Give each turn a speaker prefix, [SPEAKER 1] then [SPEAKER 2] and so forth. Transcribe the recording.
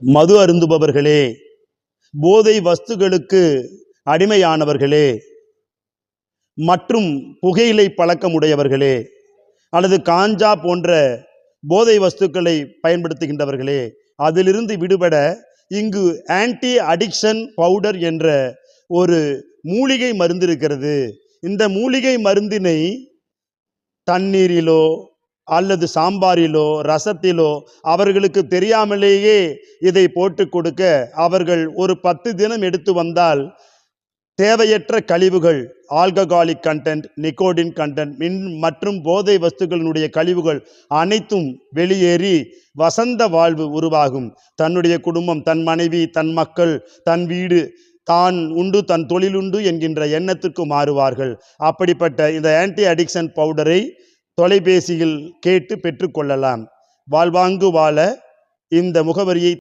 [SPEAKER 1] மது அருந்துபவர்களே போதை வஸ்துகளுக்கு அடிமையானவர்களே மற்றும் புகையிலை பழக்கமுடையவர்களே அல்லது காஞ்சா போன்ற போதை வஸ்துக்களை பயன்படுத்துகின்றவர்களே அதிலிருந்து விடுபட இங்கு ஆன்டி அடிக்ஷன் பவுடர் என்ற ஒரு மூலிகை மருந்து இருக்கிறது இந்த மூலிகை மருந்தினை தண்ணீரிலோ அல்லது சாம்பாரிலோ ரசத்திலோ அவர்களுக்கு தெரியாமலேயே இதை போட்டு கொடுக்க அவர்கள் ஒரு பத்து தினம் எடுத்து வந்தால் தேவையற்ற கழிவுகள் ஆல்கஹாலிக் கண்டென்ட் நிக்கோடின் கண்டென்ட் மின் மற்றும் போதை வஸ்துகளினுடைய கழிவுகள் அனைத்தும் வெளியேறி வசந்த வாழ்வு உருவாகும். தன்னுடைய குடும்பம் தன் மனைவி தன் மக்கள் தன் வீடு தான் உண்டு தன் தொழில் உண்டு என்கின்ற எண்ணத்திற்கு மாறுவார்கள். அப்படிப்பட்ட இந்த ஆன்டி அடிக்ஷன் பவுடரை தொலைபேசியில் கேட்டு பெற்றுக்கொள்ளலாம். வாழ்வாங்கு வாழ இந்த முகவரியை